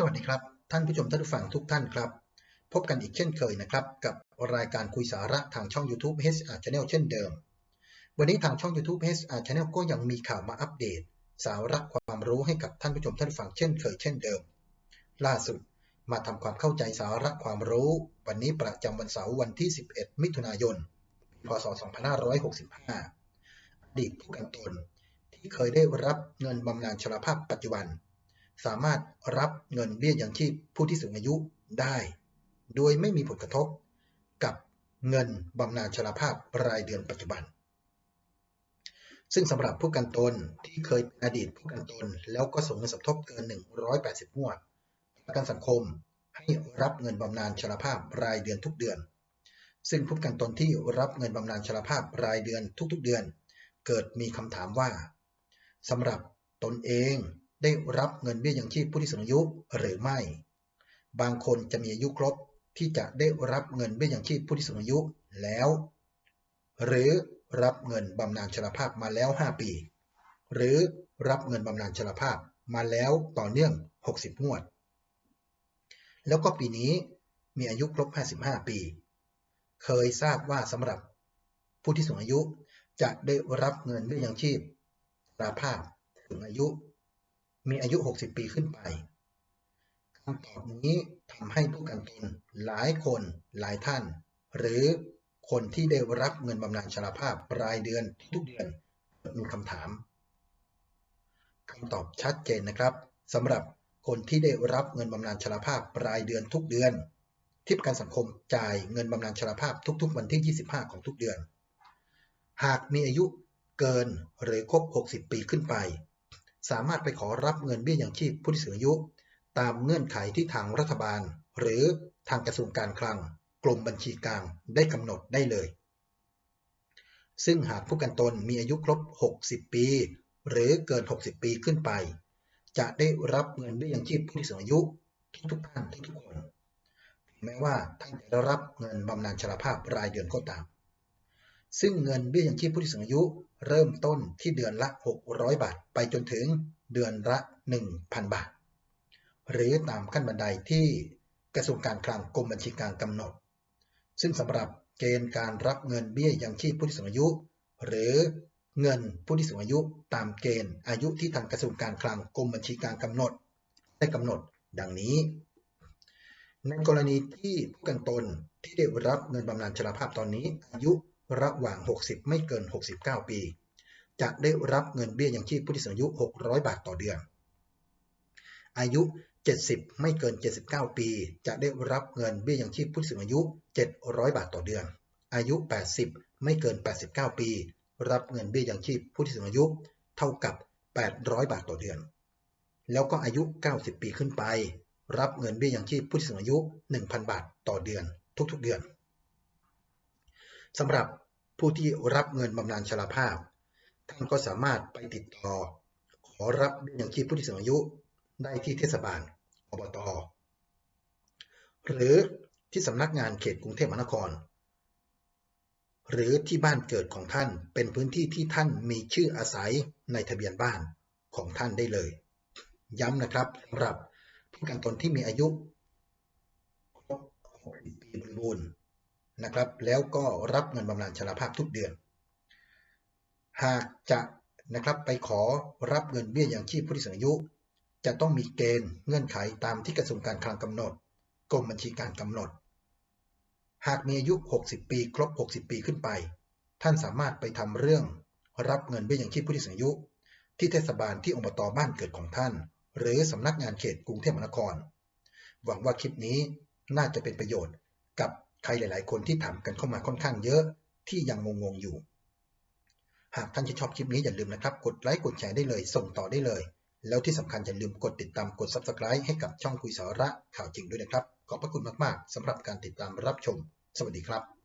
สวัสดีครับ ท่านผู้ชมท่านผู้ฟังทุกท่านครับ พบกันอีกเช่นเคยนะครับ กับรายการคุยสาระทางช่อง YouTube HR Channel เช่นเดิม วันนี้ทางช่อง YouTube HR Channel ก็ยังมีข่าวมาอัปเดต สาระความรู้ให้กับท่านผู้ชมท่านผู้ฟังเช่นเคยเช่นเดิม ล่าสุดมาทำความเข้าใจสาระความรู้ วันนี้ประจำวันเสาร์วันที่ 11 มิถุนายน พศ 2565 อดีตผู้กันตนที่เคยได้รับเงินบำนาญชราภาพปัจจุบัน สามารถรับเงินเบี้ยยังชีพผู้ที่สูงอายุได้ โดยไม่มีผลกระทบกับเงินบำนาญชราภาพรายเดือนปัจจุบัน ซึ่งสำหรับผู้กันตนที่เคยเป็นอดีตผู้กันตน แล้วก็ส่งเงินสมทบเกิน 180งวดประกันสังคมให้รับเงินบำนาญชราภาพรายเดือนทุกเดือน ซึ่งผู้กันตนที่รับเงินบำนาญชราภาพรายเดือนทุกๆเดือน เกิดมีคำถามว่าสำหรับตนเอง ได้รับเงินเบี้ยยังชีพผู้ที่สูงอายุหรือไม่ บางคนจะมีอายุครบที่จะได้รับเงินเบี้ยยังชีพผู้ที่สูงอายุแล้ว หรือรับเงินบำนาญชราภาพมาแล้ว 5 ปี หรือรับเงินบำนาญชราภาพมาแล้วต่อเนื่อง 60 งวด แล้วก็ปีนี้มีอายุครบ 55 ปี เคยทราบว่าสำหรับผู้ที่สูงอายุจะได้รับเงินเบี้ยยังชีพชราภาพถึงอายุ มีอายุ 60 ปีขึ้นไปคำตอบนี้ทำให้ผู้กันตนหลายคนหลายท่าน หรือคนที่ได้รับเงินบำนาญชราภาพรายเดือนทุกเดือนมีคำถามคำตอบชัดเจนนะครับสำหรับคนที่ได้รับเงินบำนาญชราภาพรายเดือนทุกเดือน ที่ประกันสังคมจ่ายเงินบำนาญชราภาพทุกๆ วันที่ 25 ของทุกเดือน หากมีอายุเกินหรือครบ 60 ปีขึ้นไป สามารถไปขอรับเงินเบี้ยยังชีพผู้ที่สูงอายุ ตามเงื่อนไขที่ทางรัฐบาล หรือทางกระทรวงการคลัง กรมบัญชีกลางได้กำหนดได้เลย ซึ่งหากผู้กันตนมีอายุครบ 60 ปี หรือเกิน 60 ปีขึ้นไป จะได้รับเงินเบี้ยยังชีพผู้ที่สูงอายุทุกท่านทุกคนแม้ว่าท่านจะได้รับเงินบำนาญชราภาพรายเดือนก็ตาม ซึ่งเงินเบี้ยยังชีพผู้ที่สูงอายุเริ่มต้นที่เดือนละ 600 บาท ไปจนถึงเดือนละ 1,000 บาท หรือตามขั้นบันไดที่กระทรวงการคลังกรมบัญชีกลางกำหนด ซึ่งสำหรับเกณฑ์การรับเงินเบี้ยยังชีพผู้ที่สูงอายุ หรือเงินผู้ที่สูงอายุตามเกณฑ์อายุที่ทางกระทรวงการคลังกรมบัญชีกลางกำหนด ได้กำหนดดังนี้ ในกรณีที่ผู้กันตนที่ได้รับเงินบำนาญชราภาพตอนนี้อายุ ระหว่าง 60 ไม่เกิน 69 ปี จะได้รับเงินเบี้ยยังชีพผู้ที่สูงอายุ 600 บาทต่อเดือน อายุ 70 ไม่เกิน 79 ปี จะได้รับเงินเบี้ยยังชีพผู้สูงอายุ 700 บาทต่อเดือน อายุ 80 ไม่เกิน 89 ปี รับเงินเบี้ยยังชีพผู้ที่สูงอายุ เท่ากับ 800 บาทต่อเดือน แล้วก็อายุ 90 ปีขึ้นไป รับเงินเบี้ยยังชีพผู้ที่สูงอายุ 1,000 บาทต่อเดือน ทุกๆ เดือน สำหรับผู้ที่รับเงินบำนาญชราภาพ ท่านก็สามารถไปติดต่อ ขอรับเบี้ยยังชีพผู้ที่สูงอายุได้ที่เทศบาลอบตหรือที่สำนักงานเขตกรุงเทพมหานคร หรือที่บ้านเกิดของท่านเป็นพื้นที่ที่ท่านมีชื่ออาศัยในทะเบียนบ้านของท่านได้เลย ย้ำนะครับสำหรับผู้กันตนที่มีอายุครบ60ปีบริบูรณ์ นะครับ แล้วก็รับเงินบำนาญชราภาพทุกเดือน หากจะนะครับไปขอรับเงินเบี้ยยังชีพผู้ที่สูงอายุ จะต้องมีเกณฑ์เงื่อนไขตามที่กระทรวงการคลังกำหนดกรมบัญชีการกำหนด หากมีอายุ 60 ปีครบ 60 ปีขึ้นไป ท่านสามารถไปทำเรื่องรับเงินเบี้ยยังชีพผู้ที่สูงอายุ ที่เทศบาลที่อบตบ้านเกิดของท่าน หรือสำนักงานเขตกรุงเทพมหานคร หวังว่าคลิปนี้น่าจะเป็นประโยชน์กับ ครหลาย ๆ คนที่ถามกันเข้ามาค่อนข้างเยอะที่ยังงงๆอยู่ หากท่านที่ชอบคลิปนี้อย่าลืมนะครับ กดไลค์กดแชร์ได้เลย ส่งต่อได้เลย แล้วที่สำคัญอย่าลืมกดติดตามกด Subscribe ให้กับช่องคุยสาระข่าวจริงด้วยนะครับ ขอบพระคุณมาก ๆสำหรับการติดตามรับชม สวัสดีครับ